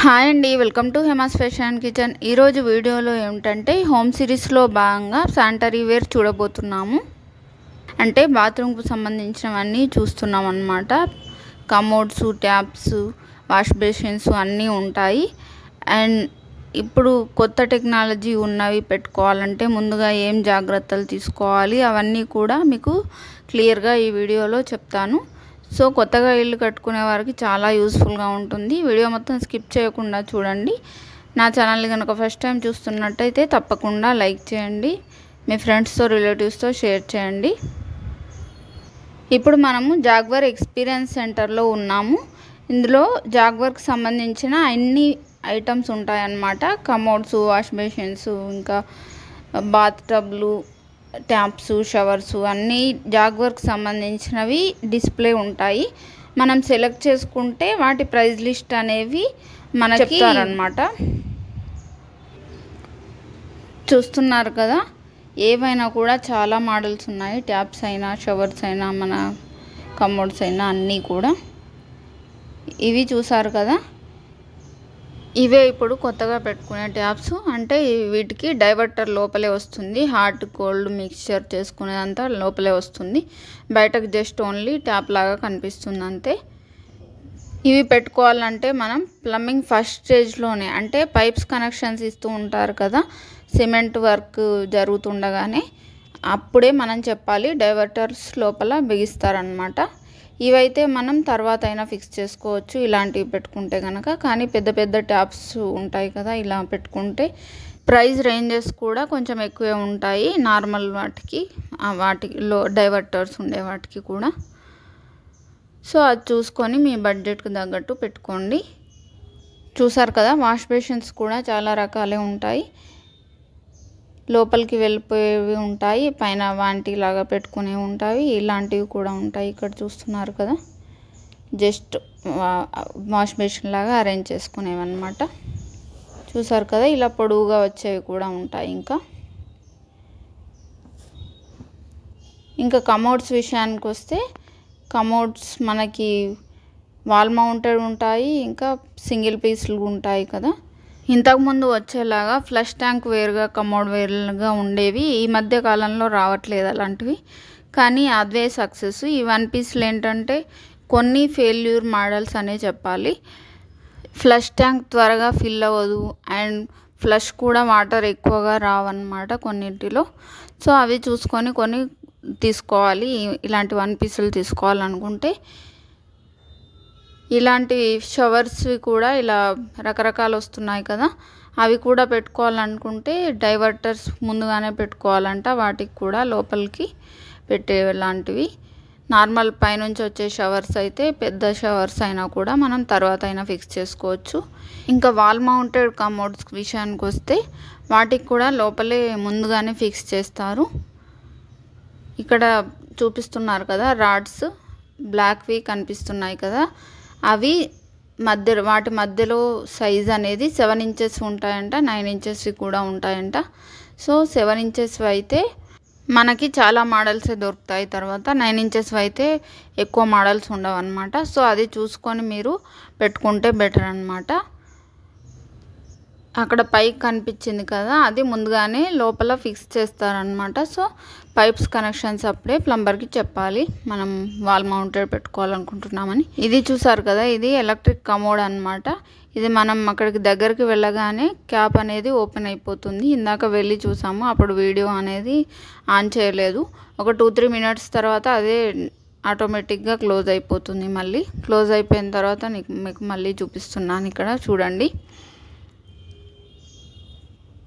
Hi అండి welcome to Hema's fashion kitchen. ఈరోజు వీడియోలో ఏమిటంటే హోమ్ సిరీస్లో భాగంగా శానిటరీ వేర్ చూడబోతున్నాము. అంటే బాత్రూమ్కు సంబంధించినవన్నీ చూస్తున్నాం అన్నమాట కమోడ్స్ ట్యాప్స్ వాష్ బేసిన్స్ అన్నీ ఉంటాయి. అండ్ ఇప్పుడు కొత్త టెక్నాలజీ ఉన్నవి పెట్టుకోవాలంటే ముందుగా ఏం జాగ్రత్తలు తీసుకోవాలి అవన్నీ కూడా మీకు క్లియర్గా ఈ వీడియోలో చెప్తాను. సో కొత్తగా ఇల్లు కట్టుకునే వారికి చాలా యూస్ఫుల్గా ఉంటుంది. వీడియో మొత్తం స్కిప్ చేయకుండా చూడండి. నా ఛానల్ని కనుక ఫస్ట్ టైం చూస్తున్నట్టయితే తప్పకుండా లైక్ చేయండి. మీ ఫ్రెండ్స్తో రిలేటివ్స్తో షేర్ చేయండి. ఇప్పుడు మనము జాగ్వర్ ఎక్స్పీరియన్స్ సెంటర్లో ఉన్నాము. ఇందులో జాగ్వర్కి సంబంధించిన అన్ని ఐటమ్స్ ఉంటాయన్నమాట. కమోడ్స్ వాష్ మెషిన్స్ ఇంకా బాత్ టబ్లు ట్యాప్స్ షవర్స్ అన్నీ జాగ్వర్క్ సంబంధించినవి డిస్ప్లే ఉంటాయి. మనం సెలెక్ట్ చేసుకుంటే వాటి ప్రైస్ లిస్ట్ అనేవి మనకి చెప్తారనమాట చూస్తున్నారు కదా ఏవైనా కూడా చాలా మోడల్స్ ఉన్నాయి. ట్యాప్స్ అయినా షవర్స్ అయినా మన కమోడ్స్ అయినా అన్నీ కూడా. ఇవి చూసారు కదా ఇవే ఇప్పుడు కొత్తగా పెట్టుకునే ట్యాప్స్. అంటే వీటికి డైవర్టర్ లోపలే వస్తుంది. హాట్ కోల్డ్ మిక్చర్ చేసుకునేదంతా లోపలే వస్తుంది. బయటకు జస్ట్ ఓన్లీ ట్యాప్ లాగా కనిపిస్తుంది అంతే ఇవి పెట్టుకోవాలంటే మనం ప్లంబింగ్ ఫస్ట్ స్టేజ్లోనే అంటే పైప్స్ కనెక్షన్స్ ఇస్తూ ఉంటారు కదా సిమెంట్ వర్క్ జరుగుతుండగానే అప్పుడే మనం చెప్పాలి డైవర్టర్స్ లోపల బిగిస్తారనమాట ఇవైతే మనం తర్వాత అయినా ఫిక్స్ చేసుకోవచ్చు. ఇలాంటివి పెట్టుకుంటే కనుక కానీ పెద్ద పెద్ద ట్యాప్స్ ఉంటాయి కదా ఇలా పెట్టుకుంటే ప్రైస్ రేంజెస్ కూడా కొంచెం ఎక్కువే ఉంటాయి. నార్మల్ వాటికి వాటిలో డైవర్టర్స్ ఉండే వాటికి కూడా. సో అది చూసుకొని మీ బడ్జెట్కి తగ్గట్టు పెట్టుకోండి. చూసారు కదా వాష్ బేషన్స్ కూడా చాలా రకాలే ఉంటాయి. లోపలికి వెళ్ళిపోయేవి ఉంటాయి పైన వాంటి లాగా పెట్టుకునేవి ఉంటాయి ఇలాంటివి కూడా ఉంటాయి ఇక్కడ చూస్తున్నారు కదా. జస్ట్ వాష్ బేసిన్ లాగా అరేంజ్ చేసుకునేవి అనమాట చూసారు కదా ఇలా పొడవుగా వచ్చేవి కూడా ఉంటాయి ఇంకా. ఇంకా కమోడ్స్ విషయానికి వస్తే కమోడ్స్ మనకి వాల్ మౌంటెడ్ ఉంటాయి ఇంకా సింగిల్ పీస్లు ఉంటాయి కదా. ఇంతకుముందు వచ్చేలాగా ఫ్లష్ ట్యాంక్ వేరుగా కమోడ్ వేరుగా ఉండేవి ఈ మధ్య కాలంలో రావట్లేదు అలాంటివి. కానీ అదే సక్సెస్. ఈ వన్ పీస్లు ఏంటంటే కొన్ని ఫెయిల్యూర్ మోడల్స్ అనే చెప్పాలి. ఫ్లష్ ట్యాంక్ త్వరగా ఫిల్ అవ్వదు అండ్ ఫ్లష్ కూడా వాటర్ ఎక్కువగా రావన్నమాట కొన్నింటిలో. సో అవి చూసుకొని కొన్ని తీసుకోవాలి. ఇలాంటి వన్ పీసులు తీసుకోవాలనుకుంటే ఇలాంటి షవర్స్ కూడా ఇలా రకరకాలు వస్తున్నాయి కదా. అవి కూడా పెట్టుకోవాలనుకుంటే డైవర్టర్స్ ముందుగానే పెట్టుకోవాలంట. వాటికి కూడా లోపలికి పెట్టే లాంటివి. నార్మల్ పైనుంచి వచ్చే షవర్స్ అయితే పెద్ద షవర్స్ అయినా కూడా మనం తర్వాత అయినా ఫిక్స్ చేసుకోవచ్చు. ఇంకా వాల్ మౌంటెడ్ కమోడ్స్ విషయానికి వస్తే వాటికి కూడా లోపలే ముందుగానే ఫిక్స్ చేస్తారు. ఇక్కడ చూపిస్తున్నారు కదా రాడ్స్. బ్లాక్వి కనిపిస్తున్నాయి కదా. అవి మధ్య వాటి మధ్యలో సైజ్ అనేది సెవెన్ ఇంచెస్ ఉంటాయంట నైన్ ఇంచెస్వి కూడా ఉంటాయంట. సో సెవెన్ ఇంచెస్ అయితే మనకి చాలా మోడల్సే దొరుకుతాయి. తర్వాత నైన్ ఇంచెస్ అయితే ఎక్కువ మోడల్స్ ఉండవు అనమాట సో అది చూసుకొని మీరు పెట్టుకుంటే బెటర్ అనమాట అక్కడ పైప్ కనిపించింది కదా అది ముందుగానే లోపల ఫిక్స్ చేస్తారనమాట సో పైప్స్ కనెక్షన్స్ అప్పుడే ప్లంబర్కి చెప్పాలి. మనం వాల్ మౌంటెడ్ పెట్టుకోవాలనుకుంటున్నామని. ఇది చూసారు కదా ఇది ఎలక్ట్రిక్ కమోడ్ అనమాట ఇది మనం అక్కడికి దగ్గరికి వెళ్ళగానే క్యాప్ అనేది ఓపెన్ అయిపోతుంది. ఇందాక వెళ్ళి చూసాము అప్పుడు వీడియో అనేది ఆన్ చేయలేదు. ఒక టూ త్రీ మినిట్స్ తర్వాత అదే ఆటోమేటిక్గా క్లోజ్ అయిపోతుంది మళ్ళీ. క్లోజ్ అయిపోయిన తర్వాత మీకు మళ్ళీ చూపిస్తున్నాను ఇక్కడ చూడండి.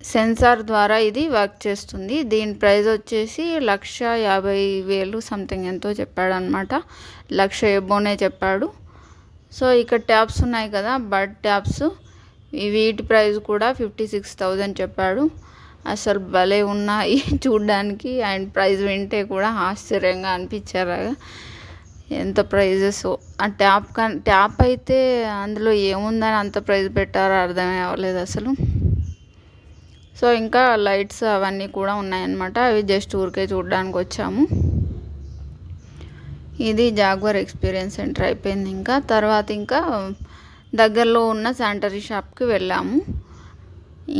సెన్సార్ ద్వారా ఇది వర్క్ చేస్తుంది. దీని ప్రైస్ వచ్చేసి లక్ష యాభై వేలు సంథింగ్ ఎంతో చెప్పాడు అనమాట లక్ష ఎబోనే చెప్పాడు. సో ఇక్కడ ట్యాప్స్ ఉన్నాయి కదా బడ్ ట్యాప్స్ వీటి ప్రైస్ కూడా ఫిఫ్టీ సిక్స్ థౌజండ్ చెప్పాడు. అసలు భలే ఉన్నాయి చూడ్డానికి. అండ్ ప్రైస్ వింటే కూడా ఆశ్చర్యంగా అనిపించారు. ఎంత ప్రైజెస్. ఆ ట్యాప్ ట్యాప్ అయితే అందులో ఏముందని అంత ప్రైస్ పెట్టారో అర్థమే అవ్వలేదు అసలు. సో ఇంకా లైట్స్ అవన్నీ కూడా ఉన్నాయన్నమాట. అవి జస్ట్ ఊరికే చూడడానికి వచ్చాము. ఇది జాగ్వర్ ఎక్స్పీరియన్స్ సెంటర్ అయిపోయింది ఇంకా. తర్వాత ఇంకా దగ్గరలో ఉన్న శానిటరీ షాప్కి వెళ్ళాము.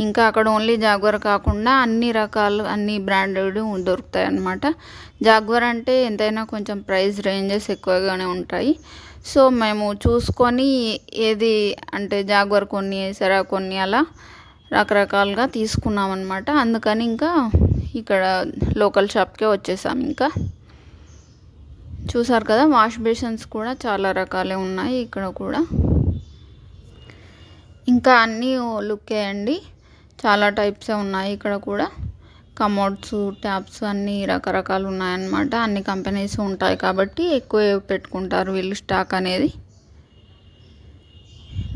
ఇంకా అక్కడ ఓన్లీ జాగ్వర్ కాకుండా అన్ని రకాలు అన్ని బ్రాండెడ్ దొరుకుతాయి అన్నమాట జాగ్వర్ అంటే ఎంతైనా కొంచెం ప్రైస్ రేంజెస్ ఎక్కువగానే ఉంటాయి. సో మేము చూసుకొని ఏది అంటే జాగ్వర్ కొన్ని వేసారా కొన్ని అలా రకరకాలుగా తీసుకున్నాం అనమాట అందుకని ఇంకా ఇక్కడ లోకల్ షాప్కే వచ్చేసాం ఇంకా. చూసారు కదా వాష్ బేషన్స్ కూడా చాలా రకాలే ఉన్నాయి ఇక్కడ కూడా. ఇంకా అన్నీ లుక్ అండి. చాలా టైప్సే ఉన్నాయి ఇక్కడ కూడా. కమోడ్స్ ట్యాప్స్ అన్నీ రకరకాలు ఉన్నాయన్నమాట. అన్ని కంపెనీస్ ఉంటాయి కాబట్టి ఎక్కువ పెట్టుకుంటారు వీళ్ళు స్టాక్ అనేది.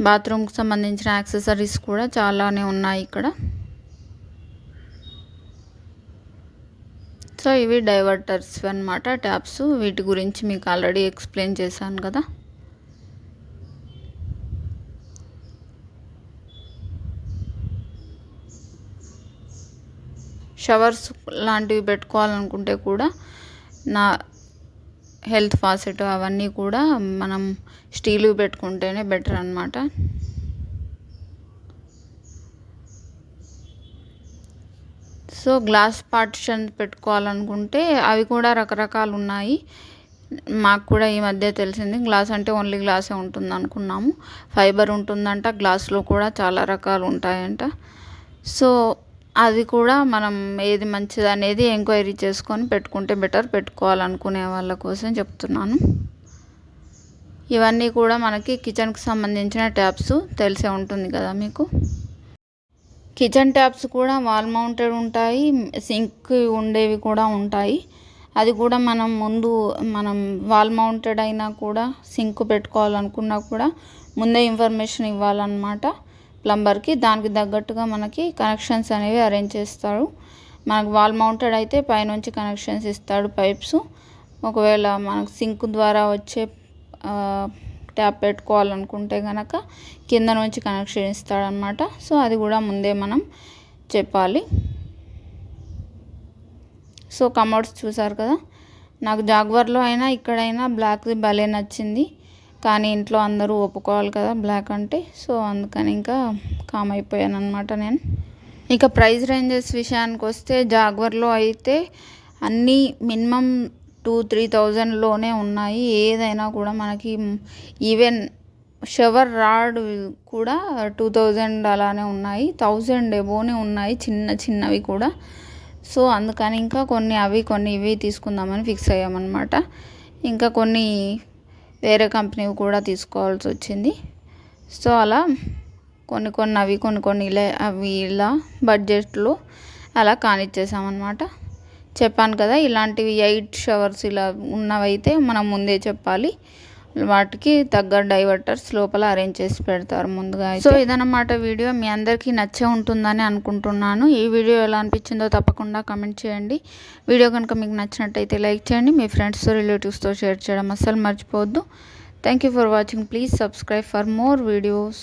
బాత్రూమ్కి సంబంధించిన యాక్సెసరీస్ కూడా చాలానే ఉన్నాయి ఇక్కడ. సో ఇవి డైవర్టర్స్ అనమాట ట్యాప్స్. వీటి గురించి మీకు ఆల్రెడీ ఎక్స్ప్లెయిన్ చేశాను కదా. షవర్స్ లాంటివి పెట్టుకోవాలనుకుంటే కూడా నా హెల్త్ ఫాసెట్ అవన్నీ కూడా మనం స్టీల్ పెట్టుకుంటేనే బెటర్ అనమాట సో గ్లాస్ పార్టిషన్ పెట్టుకోవాలనుకుంటే అవి కూడా రకరకాలు ఉన్నాయి మాకు కూడా ఈ మధ్య తెలిసింది గ్లాస్ అంటే ఓన్లీ గ్లాసే ఉంటుంది అనుకున్నాము. ఫైబర్ ఉంటుందంట గ్లాస్లో కూడా చాలా రకాలు ఉంటాయంట సో అది కూడా మనం ఏది మంచిది అనేది ఎంక్వైరీ చేసుకొని పెట్టుకుంటే బెటర్ పెట్టుకోవాలనుకునే వాళ్ళ కోసం చెప్తున్నాను. ఇవన్నీ కూడా మనకి కిచెన్కి సంబంధించిన ట్యాప్స్ తెలిసే ఉంటుంది కదా మీకు. కిచెన్ ట్యాప్స్ కూడా వాల్ మౌంటెడ్ ఉంటాయి సింక్ ఉండేవి కూడా ఉంటాయి. అది కూడా మనం ముందు మనం వాల్ మౌంటెడ్ అయినా కూడా సింక్ పెట్టుకోవాలనుకున్నా కూడా ముందే ఇన్ఫర్మేషన్ ఇవ్వాలన్నమాట. ప్లంబర్కి దానికి తగ్గట్టుగా మనకి కనెక్షన్స్ అనేవి అరేంజ్ చేస్తాడు మనకు వాల్ మౌంటెడ్ అయితే పైనుంచి కనెక్షన్స్ ఇస్తాడు పైప్స్. ఒకవేళ మనకు సింక్ ద్వారా వచ్చే ట్యాప్ పెట్టుకోవాలనుకుంటే కనుక కింద నుంచి కనెక్షన్ ఇస్తాడనమాట సో అది కూడా ముందే మనం చెప్పాలి. సో కమోడ్స్ చూసారు కదా? నాకు జాగ్వర్లో అయినా ఇక్కడైనా బ్లాక్ది భలే నచ్చింది. కానీ ఇంట్లో అందరూ ఒప్పుకోవాలి కదా బ్లాక్ అంటే. సో అందుకని ఇంకా కామ్ అయిపోయాను అనమాట నేను. ఇక ప్రైస్ రేంజెస్ విషయానికి వస్తే జాగ్వర్లో అయితే అన్నీ మినిమం టూ త్రీ థౌజండ్లోనే ఉన్నాయి. ఏదైనా కూడా మనకి ఈవెన్ షవర్ రాడ్ కూడా టూ థౌజండ్ అలానే ఉన్నాయి. థౌజండ్ ఎబోనే ఉన్నాయి చిన్న చిన్నవి కూడా. సో అందుకని ఇంకా కొన్ని అవి కొన్ని ఇవి తీసుకుందామని ఫిక్స్ అయ్యామన్నమాట. ఇంకా కొన్ని వేరే కంపెనీ కూడా తీసుకోవాల్సి వచ్చింది. సో అలా కొన్ని కొన్ని అవి కొన్ని కొన్ని ఇలా అవి ఇలా బడ్జెట్లో అలా కానిచ్చేసామన్నమాట. చెప్పాను కదా ఇలాంటివి ఎయిట్ షవర్స్ ఇలా ఉన్నవైతే మనం ముందే చెప్పాలి. వాటికి తగ్గ డైవర్టర్స్ లోపల అరేంజ్ చేసి పెడతారు ముందుగా సో ఇదన్నమాట వీడియో. మీ అందరికీ నచ్చే ఉంటుందని అనుకుంటున్నాను. ఈ వీడియో ఎలా అనిపించిందో తప్పకుండా కమెంట్ చేయండి. వీడియో కనుక మీకు నచ్చినట్టయితే లైక్ చేయండి. మీ ఫ్రెండ్స్తో రిలేటివ్స్తో షేర్ చేయడం అస్సలు మర్చిపోవద్దు. Thank you for watching please subscribe for more videos